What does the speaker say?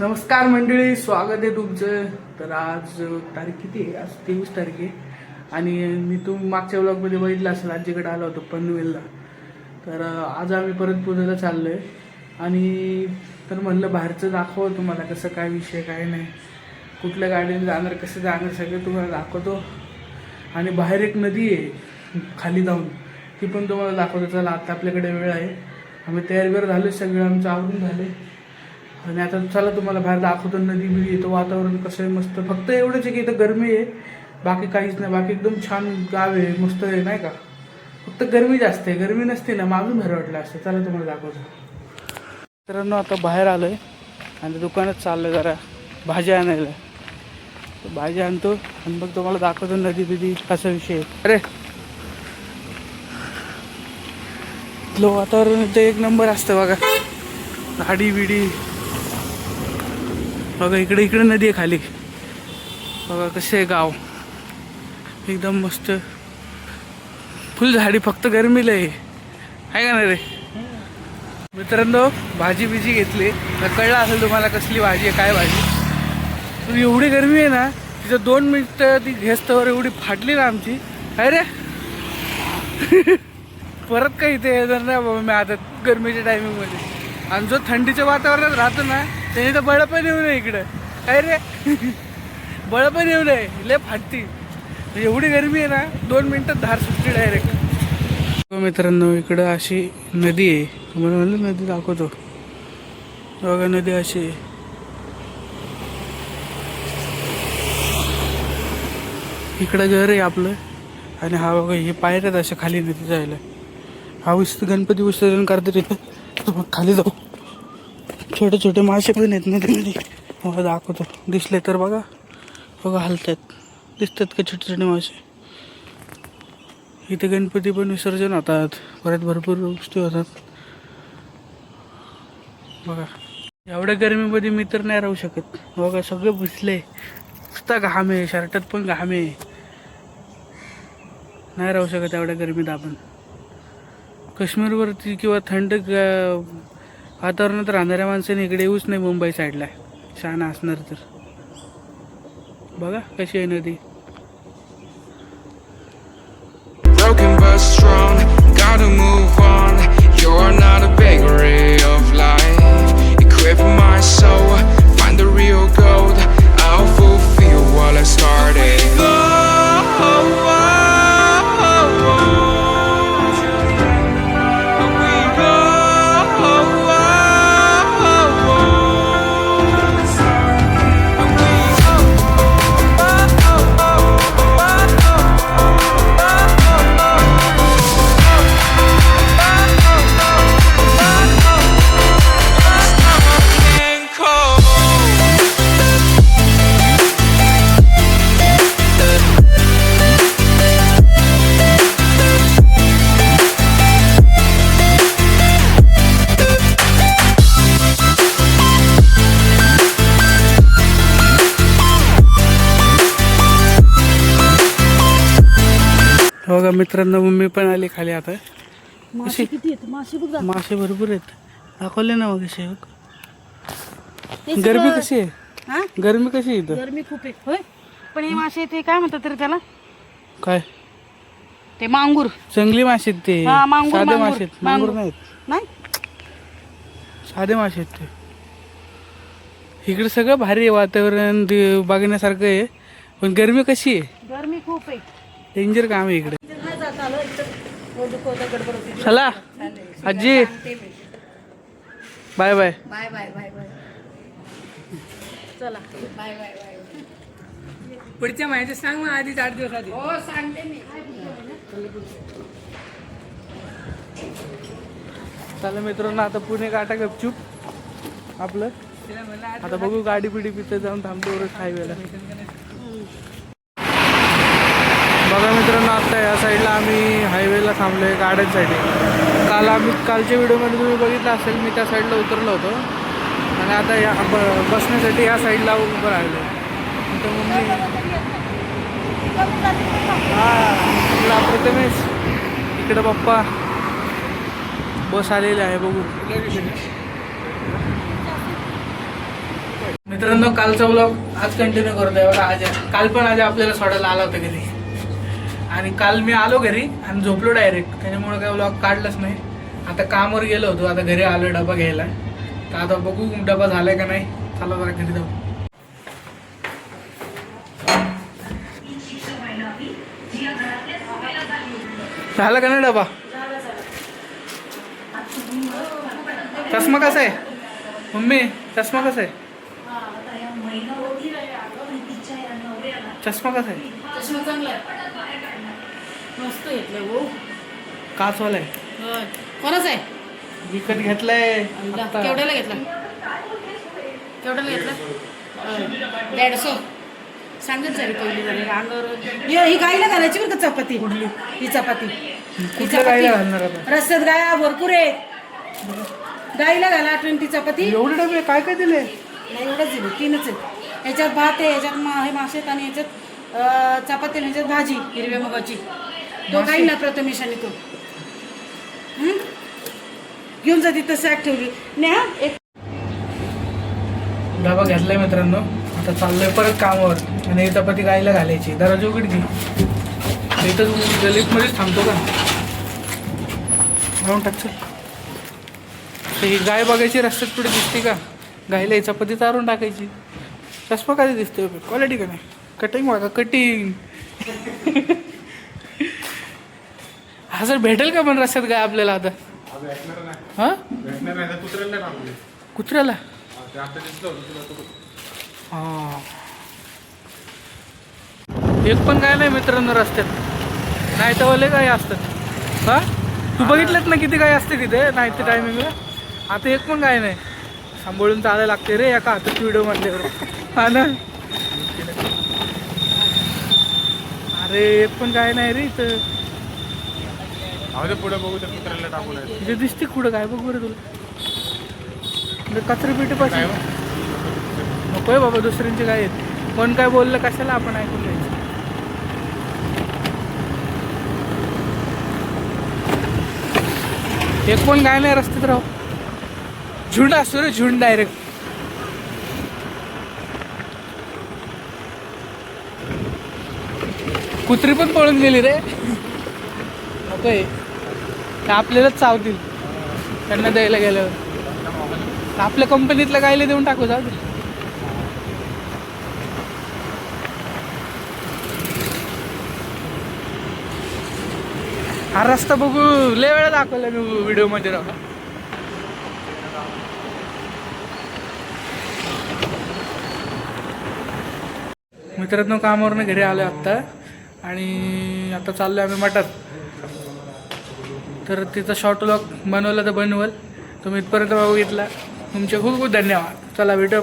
नमस्कार मंडळी स्वागत आहे तुमचं. तर आज तारीख किती आहे? आज तेवीस तारीख आहे. आणि मी तुम्ही मागच्या ब्लॉगमध्ये बघितलं असेल आजीकडे आलो होतो पनवेलला. तर आज आम्ही परत पुण्याला चाललो आहे आणि तर म्हणलं बाहेरचं दाखव तुम्हाला कसं काय विषय काय नाही. कुठल्या गाडीने जाणार कसं जाणार सगळं तुम्हाला दाखवतो. आणि बाहेर एक नदी आहे खाली जाऊन. ती पण तुम्हाला दाखवतो. चला आता आपल्याकडे वेळ आहे. आम्ही तयार वगैरे झाले सगळं आमचं आवरून झाले आणि आता चला तुम्हाला बाहेर दाखवतो नदी बिडी येतो वातावरण कसं आहे मस्त. फक्त एवढंच आहे की इथं गरमी आहे. बाकी काहीच नाही बाकी एकदम छान गाव आहे मस्त आहे नाही का? फक्त गरमी जास्त आहे. गरमी नसते ना मागून भारी वाटलं असतं. चला तुम्हाला दाखवतो. मित्रांनो आता बाहेर आलो आहे आणि दुकानात चाललं जरा भाज्या आणायला. तर भाजी आणतो आणि मग तुम्हाला दाखवतो नदी बिदी कसा विषय अरे! इथलं वातावरण तर एक नंबर असतं बघा. झाडी बिडी बघा इकडे इकडे नदी आहे खाली. बघा कसे आहे गाव. एकदम मस्त. फुल झाडी फक्त गरमीला आहे. आहे का नाही रे? मित्रांनो भाजी बिजी घेतली. तर कळलं असेल तुम्हाला कसली भाजी आहे काय भाजी. एवढी गरमी आहे ना तिथं दोन मिनटं ती घेस्तवर एवढी फाटली ना आमची. काय रे? परत काही इथे येणार नाही बाबा मी आता गरमीच्या टायमिंगमध्ये आणि जो थंडीच्या वातावरणात राहतो ना त्याने तर बळ पण येऊ नये इकडं. काय रे? बळ पण येऊ नये. लय फाटती. एवढी गरमी आहे ना दोन मिनटात धार सुटली डायरेक्ट हो मित्रांनो इकडं अशी नदी आहे. तुम्हाला म्हणलं नदी दाखवतो. बघा नदी अशी आहे. इकडं घर आहे आपलं. आणि हा बघा हे पायऱ्यात अशा खाली नदी जायला हा विस गणपती विसर्जन करतो तिथं मग खाली जाऊ. छोटे छोटे मासे पण आहेत नदीमध्ये मला दाखवतो. दिसले तर बघा. बघा हलतात दिसतात का छोटे छोटे मासे? इथे गणपती पण विसर्जन होतात. परत भरपूर गोष्टी होतात. बघा. एवढ्या गरमीमध्ये मी तर नाही राहू शकत. बघा सगळं भिजले नुसता घाम आहे. शर्टात पण घाम आहे. नाही राहू शकत एवढ्या गरमीत आपण. काश्मीरवरती किंवा थंड वातावरणात राहणाऱ्या माणसाने इकडे येऊच नाही मुंबई साईडला शहाणा असणार तर. बघा कशी आहे नदी. मित्रांनो मम्मी पण आली खाली आता. मासे किती आहेत? मासे बघ जा. मासे भरपूर आहेत. दाखवले ना मग कसे ते गरमी सगळं- कशी आहे? हा? गरमी कशी आहे इथं? गरमी खूप आहे. होय? पण हे मासे ते काय म्हणतात तरी त्याला? काय? ते मांगूर. जंगली मासे आहेत ते. हा, मांगूर, साधे मांगूर, मासे आहेत. मांगूर मांगूर. नाहीत. नाही? साधे मासे आहेत ते. इकडे सगळं भारी आहे वातावरण ते बघण्यासारखं आहे. पण गरमी कशी आहे? गरमी खूप आहे. डेंजर काम आहे इकडे नाही जात आलं इथं पोट दुखवतं, गडबड होती. चला आजी. Bye bye. Bye bye bye bye. चला. Bye bye bye. पुढच्या माहिती सांग मग आधीच आठ दिवस आधी. हो सांगते मी. चला मित्रांनो आता पुणे काटा गपचूप. आपलं. आता बघू गाडी पिढी पिथं जाऊन थांबतो हायवेला बघा मित्रांनो आता या साईडला आम्ही हायवेला थांबलो आहे गाड्यांसाठी काल आम्ही कालच्या व्हिडिओमध्ये तुम्ही बघितलं असेल मी त्या साईडला उतरलो होतो. आणि आता या ब- बसण्यासाठी या साईडला उभं राहिलो तर मम्मी हां प्रथमेश इकडं पप्पा. बस आलेली आहे बघू. मित्रांनो कालचा ब्लॉग आज कंटिन्यू करतोय बघा. आज काल पण आज आपल्याला सोडायला आला होता घरी आणि काल मी आलो घरी आणि झोपलो डायरेक्ट त्याच्यामुळे काय ब्लॉग काढलाच नाही. आता कामावर गेलो होतो. आता घरी आलो डबा घ्यायला. तर आता बघू डबा झालाय का नाही. चला जरा घरी जाऊ. झालं का नाही डबा? चष्मा कसा आहे? मम्मी चष्मा कसा आहे? चष्मा कसा आहे. मस्त घेतलं हो आहे होय. कोणाचा आहे? विकत घेतलाय. आता. केवढ्याला घेतला? केवढ्याला घेतला? दीडशे. सांगत जरी पहिली जरी. अंगावर. ये, ही गाईला घालायची बरं का चपाती? कुठली? ही चपाती. ही कुठल्या गाईला घालणार आता रस्त्यात गाया भरपूर आहेत. गाईला घाला आठवण ती चपाती. एवढे डबे काय काय दिले? नाही एवढंच दिलं. तीनच आहेत. याच्यात भात आहे याच्यात मा हे मासे आहेत आणि याच्यात चपाती याच्यात भाजी हिरव्या मुगाची. तो काही ना प्रथमेश आणि तो? घेऊन जा तिथं सॅक ठेवली. नेहा एक डबा घेतलाय मित्रांनो. आता चाललोय परत कामावर. आणि ही चपाती गाईला घालायची. दरवाजा उघड की इथं गलीतमध्येच थांबतो का? जाऊन टाक तर ही गाय बघायची रस्त्यात पुढे दिसते का? गायला चपाती चारून टाकायची. चष्मा काय दिसतोय? क्वालिटी का नाही? कटिंग बघा कटिंग. हा सर भेटेल का पण रस्त्यात गाय आपल्याला आता? हा कुत्र्याला हा एक पण काय नाही मित्रांनो रस्त्यात. नाही तर ओले काय असतात. हा? तू बघितलेत ना किती काय असते तिथे? नाही ते टायमिंगला आता एक पण काय नाही. सांभाळून चालायला लागते रे एका हातात व्हिडिओ मधल्यावर हा ना? अरे एक पण काय नाही रे इथं. पुढे बघू त्या कुत्र्याला टाकून आहे. इथे दिसते कुठं काय बघ बरं तुला. कचरे पेटी पाशी नकोय बाबा दुसऱ्यांचे काय आहेत. कोण काय बोललं कशाला आपण ऐकून घ्यायचं? एक पण काय नाही रस्त्यात राहू. झुंड असतो रे झुंड डायरेक्ट कुत्री पण पळून गेली रे. नकोय ते आपल्यालाच चावतील. त्यांना द्यायला गेल्यावर. आपल्या कंपनीतल्या गायला देऊन टाकू जाऊ हा रस्ता बघू. लय वेळा दाखवला मी व्हिडिओमध्ये राहू मित्रांनो कामावरनं घरी आलो आत्ता. आणि आता चाललो आम्ही मठात तर तिचा शॉर्ट व्लॉग बनवला तर बनवल. तुम्ही इथपर्यंत बघितला. तुमचे खूप खूप धन्यवाद. चला भेटू